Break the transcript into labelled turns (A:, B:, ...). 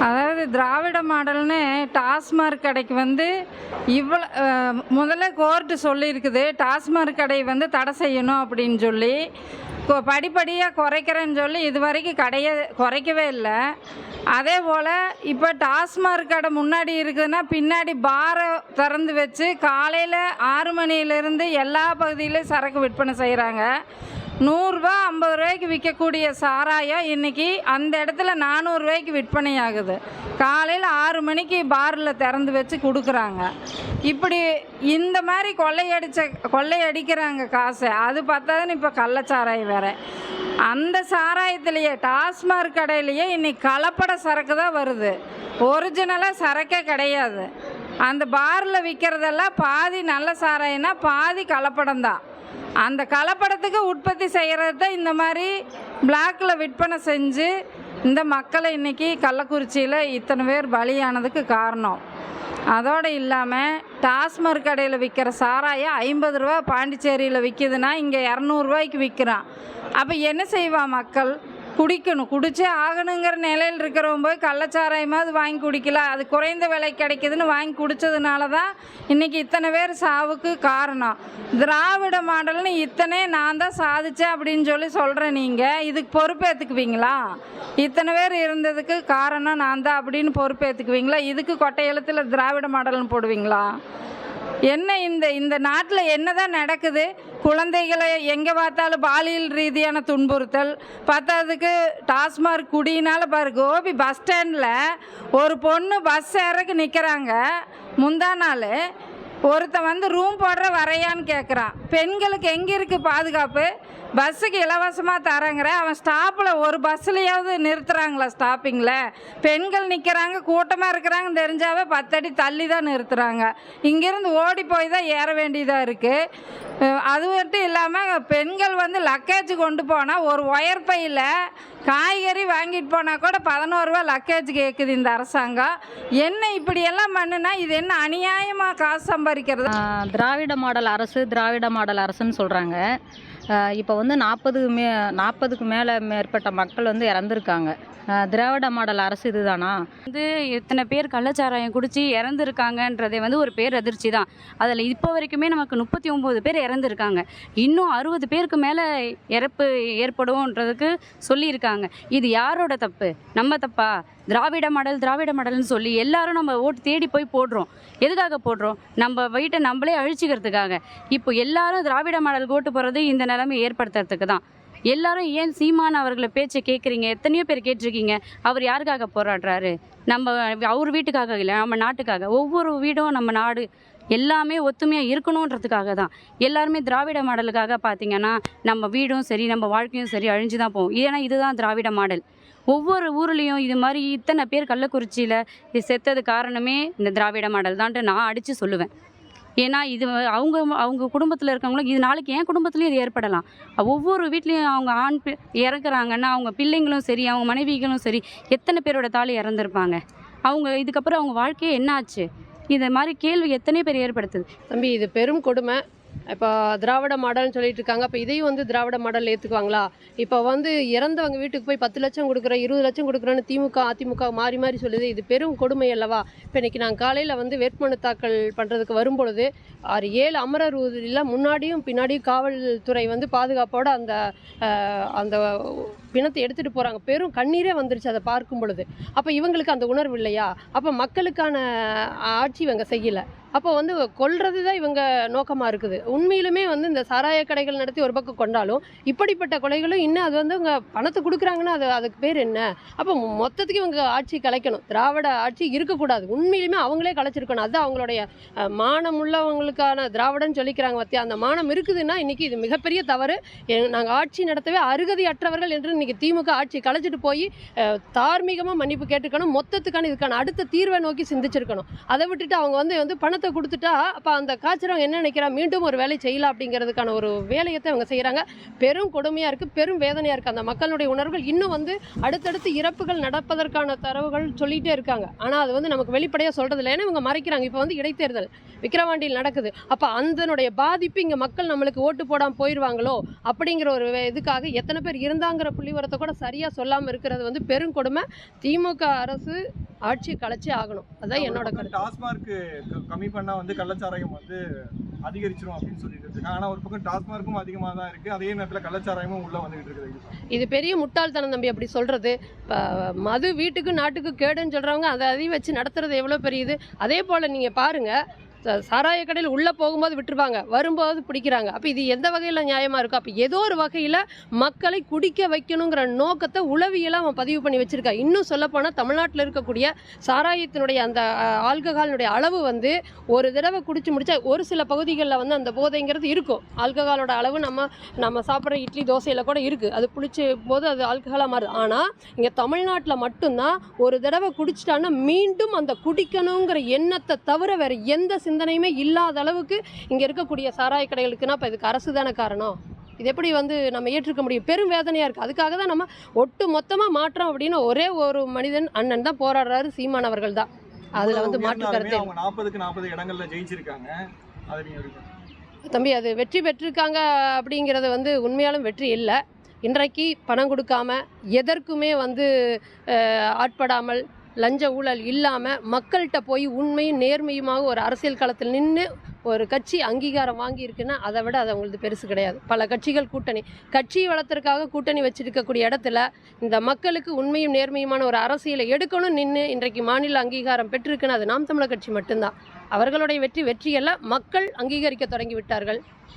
A: அதாவது திராவிட மாடல்னு டாஸ்மார்க் கடைக்கு வந்து இவ்வளோ முதல்ல கோர்ட்டு சொல்லியிருக்குது டாஸ்மார்க் கடை வந்து தடை செய்யணும் அப்படின்னு சொல்லி. கொ- படிப்படியாக குறைக்கிறேன்னு சொல்லி இது வரைக்கும் கடையை குறைக்கவே இல்லை. அதே போல் இப்போ டாஸ்மார்க் கடை முன்னாடி இருக்குதுன்னா பின்னாடி பாரை திறந்து வச்சு காலையில் ஆறு மணியிலேருந்து எல்லா பகுதியிலையும் சரக்கு விற்பனை செய்கிறாங்க நூறுரூவா ஐம்பது ரூபாய்க்கு விற்கக்கூடிய சாராயம் இன்னைக்கு அந்த இடத்துல நானூறுரூவாய்க்கு விற்பனை ஆகுது. காலையில் ஆறு மணிக்கு பாரில் திறந்து வச்சு கொடுக்குறாங்க. இப்படி இந்த மாதிரி கொள்ளையடிச்ச கொள்ளையடிக்கிறாங்க காசை. அது பார்த்தாதான் இப்போ கள்ளச்சாராயம் வேற. அந்த சாராயத்திலேயே டாஸ்மார்க் கடையிலேயே இன்னைக்கு கலப்பட சரக்கு தான் வருது. ஒரிஜினலாக சரக்கே கிடையாது. அந்த பாரில் விற்கிறதெல்லாம் பாதி நல்ல சாராயம்னா பாதி கலப்படம் தான் அந்த கலப்படத்துக்கு உற்பத்தி செய்கிறது தான் இந்த மாதிரி பிளாக்கில் விற்பனை செஞ்சு இந்த மக்களை இன்றைக்கி கள்ளக்குறிச்சியில் இத்தனை பேர் பலியானதுக்கு காரணம். அதோடு இல்லாமல் டாஸ்மார்க் கடையில் விற்கிற சாராயம் ஐம்பது ரூபா பாண்டிச்சேரியில் விற்கிதுன்னா இங்கே இரநூறுவாய்க்கு விற்கிறான் அப்போ என்ன செய்வான் மக்கள்? குடிக்கணும். குடிச்சே ஆகணுங்கிற நிலையில் இருக்கிறவங்க போய் கள்ளச்சாராயமாவது வாங்கி குடிக்கல. அது குறைந்த விலை கிடைக்குதுன்னு வாங்கி குடித்ததுனால தான் இன்றைக்கி இத்தனை பேர் சாவுக்கு காரணம். திராவிட மாடல்னு இத்தனை நான் தான் சாதிச்சேன் அப்படின்னு சொல்லி சொல்கிறேன் நீங்கள் இதுக்கு பொறுப்பேற்றுக்குவீங்களா இத்தனை பேர் இருந்ததுக்கு காரணம் நான் தான் அப்படின்னு பொறுப்பேற்றுக்குவீங்களா இதுக்கு கொட்டை எழுத்தில் திராவிட மாடல்னு போடுவீங்களா? என்ன இந்த இந்த நாட்டில் என்னதான் நடக்குது? குழந்தைகளை எங்கே பார்த்தாலும் பாலியல் ரீதியான துன்புறுத்தல். பத்தாததுக்கு டாஸ்மார்க் குடியினால பாரு கோபி பஸ் ஸ்டாண்டில் ஒரு பொண்ணு பஸ் ஏறக்கு நிற்கிறாங்க முந்தா நாள் ஒருத்தன் வந்து ரூம் போடுற வரையான்னு கேட்குறான் பெண்களுக்கு எங்கே இருக்குது பாதுகாப்பு? பஸ்ஸுக்கு இலவசமாக தரங்கிற. அவன் ஸ்டாப்பில் ஒரு பஸ்லையாவது நிறுத்துறாங்களா ஸ்டாப்பிங்கில் பெண்கள் நிற்கிறாங்க கூட்டமாக இருக்கிறாங்கன்னு தெரிஞ்சாவே பத்தடி தள்ளி தான் நிறுத்துறாங்க. இங்கேருந்து ஓடி போய் தான் ஏற வேண்டியதாக இருக்குது அது மட்டும் இல்லாமல் பெண்கள் வந்து லக்கேஜ் கொண்டு போனால் ஒரு ஒயர் பையில் காய்கறி வாங்கிட்டு போனால் கூட பதினோருவா லக்கேஜ் கேட்குது இந்த அரசாங்கம். என்ன இப்படியெல்லாம் பண்ணுனா இது என்ன அநியாயமாக காசு சம்பாதிக்கிறது?
B: திராவிட மாடல் அரசு திராவிட மாடல் அரசுன்னு சொல்கிறாங்க இப்போ வந்து நாற்பது மே நாற்பதுக்கு மேலே மேற்பட்ட மக்கள் வந்து இறந்துருக்காங்க. திராவிட மாடல் அரசு இதுதானா?
C: வந்து இத்தனை பேர் கள்ளச்சாராயம் குடிச்சு இறந்துருக்காங்கன்றதே வந்து ஒரு பேர் அதிர்ச்சி தான் அதில் இப்போ வரைக்குமே நமக்கு முப்பத்தி ஒம்பது பேர் இறந்துருக்காங்க. இன்னும் அறுபது பேருக்கு மேலே இறப்பு ஏற்படும்ன்றதுக்கு சொல்லியிருக்காங்க. இது யாரோட தப்பு? நம்ம தப்பா? திராவிட மாடல் திராவிட மாடல்னு சொல்லி எல்லாரும் நம்ம ஓட்டு தேடி போய் போடுறோம். எதுக்காக போடுறோம்? நம்ம வீட்டை நம்மளே அழிச்சிக்கிறதுக்காக. இப்போ எல்லாரும் திராவிட மாடல் ஓட்டு போகிறது இந்த நிலைமை ஏற்படுத்துறதுக்கு தான் எல்லாரும் ஏன் சீமான் அவர்களை பேச்சை கேட்குறீங்க எத்தனையோ பேர் கேட்டிருக்கீங்க. அவர் யாருக்காக போராடுறாரு? நம்ம அவர் வீட்டுக்காக இல்லை நம்ம நாட்டுக்காக. ஒவ்வொரு வீடும் நம்ம நாடு எல்லாமே ஒத்துமையாக இருக்கணுன்றதுக்காக தான். எல்லாருமே திராவிட மாடலுக்காக பார்த்தீங்கன்னா நம்ம வீடும் சரி நம்ம வாழ்க்கையும் சரி அழிஞ்சு தான் போகும். ஏன்னா இதுதான் திராவிட மாடல். ஒவ்வொரு ஊர்லேயும் இது மாதிரி இத்தனை பேர் கள்ளக்குறிச்சியில் செத்தது காரணமே இந்த திராவிட மாடல் தான்ட்டு நான் அடித்து சொல்லுவேன். ஏன்னா இது அவங்க அவங்க குடும்பத்தில் இருக்கவங்களுக்கு இது நாளைக்கு என் குடும்பத்துலேயும் இது ஏற்படலாம். ஒவ்வொரு வீட்லேயும் அவங்க ஆண் பி இறக்குறாங்கன்னா அவங்க பிள்ளைங்களும் சரி அவங்க மனைவிகளும் சரி எத்தனை பேரோட தாலி இறந்துருப்பாங்க? அவங்க இதுக்கப்புறம் அவங்க வாழ்க்கையே என்ன ஆச்சு இது மாதிரி கேள்வி எத்தனை பேர் ஏற்படுத்துது?
D: தம்பி இது பெரும் கொடுமை. இப்போ திராவிட மாடல்னு சொல்லிட்டு இருக்காங்க. அப்போ இதையும் வந்து திராவிட மாடல் ஏற்றுக்குவாங்களா இப்போ வந்து இறந்தவங்க வீட்டுக்கு போய் பத்து லட்சம் கொடுக்குறேன் இருபது லட்சம் கொடுக்குறேன்னு திமுக அதிமுக மாறி மாறி சொல்லுது. இது பெரும் கொடுமை அல்லவா? இப்போ இன்னைக்கு நான் காலையில் வந்து வேட்புமனு தாக்கல் பண்ணுறதுக்கு வரும்பொழுது ஆறு ஏழு அமரர் ஊர்தியில் முன்னாடியும் பின்னாடியும் காவல்துறை வந்து பாதுகாப்போடு அந்த அந்த பிணத்தை எடுத்துகிட்டு போகிறாங்க பெரும் கண்ணீரே வந்துருச்சு அதை பார்க்கும் பொழுது. அப்போ இவங்களுக்கு அந்த உணர்வு இல்லையா? அப்போ மக்களுக்கான ஆட்சி இவங்க செய்யலை. அப்போ வந்து கொல்றது தான் இவங்க நோக்கமாக இருக்குது. உண்மையிலுமே வந்து இந்த சாராய கடைகள் நடத்தி ஒரு பக்கம் கொண்டாலும் இப்படிப்பட்ட கொலைகளும் இன்னும் அது வந்து அவங்க பணத்தை கொடுக்குறாங்கன்னா அது அதுக்கு பேர் என்ன? அப்போ மொத்தத்துக்கு இவங்க ஆட்சி கலைக்கணும். திராவிட ஆட்சி இருக்கக்கூடாது. உண்மையிலுமே அவங்களே கலைச்சிருக்கணும். அதுதான் அவங்களுடைய மானம் உள்ளவங்களுக்கான திராவிடன்னு சொல்லிக்கிறாங்க பத்தியா? அந்த மானம் இருக்குதுன்னா இன்றைக்கி இது மிகப்பெரிய தவறு. நாங்கள் ஆட்சி நடத்தவே அருகதையற்றவர்கள் என்று இன்னைக்கு திமுக ஆட்சி கலைச்சிட்டு போய் தார்மீகமாக மன்னிப்பு கேட்டுக்கணும் மொத்தத்துக்கான இதுக்கான அடுத்த தீர்வை நோக்கி சிந்திச்சிருக்கணும். அதை விட்டுட்டு அவங்க வந்து வந்து பணத்தை கொடுத்துட்டா அப்போ அந்த காய்ச்சறவங்க என்ன நினைக்கிறா? மீண்டும் ஒரு வேலை செய்யலாம் அப்படிங்கிறதுக்கான ஒரு வேலையத்தை அவங்க செய்கிறாங்க பெரும் கொடுமையாக இருக்குது பெரும் வேதனையாக இருக்குது அந்த மக்களுடைய உணர்வுகள் இன்னும் வந்து அடுத்தடுத்து இறப்புகள் நடப்பதற்கான தரவுகள் சொல்லிகிட்டே இருக்காங்க. ஆனால் அது வந்து நமக்கு வெளிப்படையாக சொல்கிறது இல்லை ஏன்னா இவங்க மறைக்கிறாங்க. இப்போ வந்து இடைத்தேர்தல் விக்கிரவாண்டியில் நடக்குது. அப்போ அதனுடைய பாதிப்பு இங்கே மக்கள் நம்மளுக்கு ஓட்டு போடாமல் போயிடுவாங்களோ அப்படிங்கிற ஒரு இதுக்காக எத்தனை பேர் இருந்தாங்கிற புள்ளி புள்ளிவரத்தை கூட சரியாக சொல்லாமல் இருக்கிறது வந்து பெருங்கொடுமை திமுக அரசு ஆட்சி கலைச்சே ஆகணும். அதான் என்னோட கருத்து.
E: டாஸ்மார்க் கம்மி பண்ணா வந்து கள்ளச்சாராயம் வந்து அதிகரிச்சிரும் அப்படின்னு சொல்லிட்டு இருக்காங்க ஆனா ஒரு பக்கம் டாஸ்மார்க்கும் அதிகமாக தான் இருக்கு. அதே நேரத்துல கள்ளச்சாராயமும் உள்ள வந்துகிட்டு இருக்குது.
D: இது பெரிய முட்டாள்தனம் தம்பி அப்படி சொல்கிறது இப்போ மது வீட்டுக்கு நாட்டுக்கு கேடுன்னு சொல்கிறவங்க அதை அதையும் வச்சு நடத்துறது எவ்வளோ பெரிய இது அதே போல் நீங்கள் பாருங்கள் சாராய கடையில் உள்ளே போகும்போது விட்டுருவாங்க. வரும்போது பிடிக்கிறாங்க. அப்போ இது எந்த வகையில் நியாயமாக இருக்கும் அப்போ ஏதோ ஒரு வகையில் மக்களை குடிக்க வைக்கணுங்கிற நோக்கத்தை உளவியலாக அவன் பதிவு பண்ணி வச்சுருக்கா. இன்னும் சொல்லப்போனால் தமிழ்நாட்டில் இருக்கக்கூடிய சாராயத்தினுடைய அந்த ஆல்கஹாலினுடைய அளவு வந்து ஒரு தடவை குடிச்சு முடிச்சா ஒரு சில பகுதிகளில் வந்து அந்த போதைங்கிறது இருக்கும். ஆல்கஹாலோட அளவு நம்ம நம்ம சாப்பிட்ற இட்லி தோசையில் கூட இருக்குது அது புளிச்சு போது அது ஆல்கஹாலாக மாறுது. ஆனால் இங்கே தமிழ்நாட்டில் மட்டும்தான் ஒரு தடவை குடிச்சிட்டான்னா மீண்டும் அந்த குடிக்கணுங்கிற எண்ணத்தை தவிர வேறு எந்த சிந்தனையுமே இல்லாத அளவுக்கு இங்கே இருக்கக்கூடிய சாராய கடைகளுக்குன்னா இப்போ இதுக்கு அரசு தானே காரணம்? இது எப்படி வந்து நம்ம ஏற்றுக்க முடியும்? பெரும் வேதனையாக இருக்குது அதுக்காக தான் நம்ம ஒட்டு மொத்தமாக மாற்றோம் அப்படின்னு ஒரே ஒரு மனிதன் அண்ணன் தான் போராடுறாரு. சீமான் அவர்கள் தான். அதில் வந்து மாற்று கருத்து
E: அவங்க நாற்பதுக்கு நாற்பது இடங்கள்ல ஜெயிச்சிருக்காங்க?
D: தம்பி அது வெற்றி பெற்றிருக்காங்க அப்படிங்கிறது வந்து உண்மையாலும் வெற்றி இல்லை. இன்றைக்கு பணம் கொடுக்காம எதற்குமே வந்து ஆட்படாமல் லஞ்ச ஊழல் இல்லாமல் மக்கள்கிட்ட போய் உண்மையும் நேர்மையுமாக ஒரு அரசியல் களத்தில் நின்று ஒரு கட்சி அங்கீகாரம் வாங்கியிருக்குன்னா அதை விட அது அவங்களுக்கு பெருசு கிடையாது. பல கட்சிகள் கூட்டணி. கட்சி வளர்த்துறதுக்காக கூட்டணி வச்சிருக்கக்கூடிய இடத்துல இந்த மக்களுக்கு உண்மையும் நேர்மையுமான ஒரு அரசியலை எடுக்கணும் நின்று இன்றைக்கு மாநில அங்கீகாரம் பெற்றிருக்குன்னு அது நாம் தமிழர் கட்சி மட்டும்தான். அவர்களுடைய வெற்றி வெற்றியெல்லாம் மக்கள் அங்கீகரிக்க தொடங்கி விட்டார்கள்.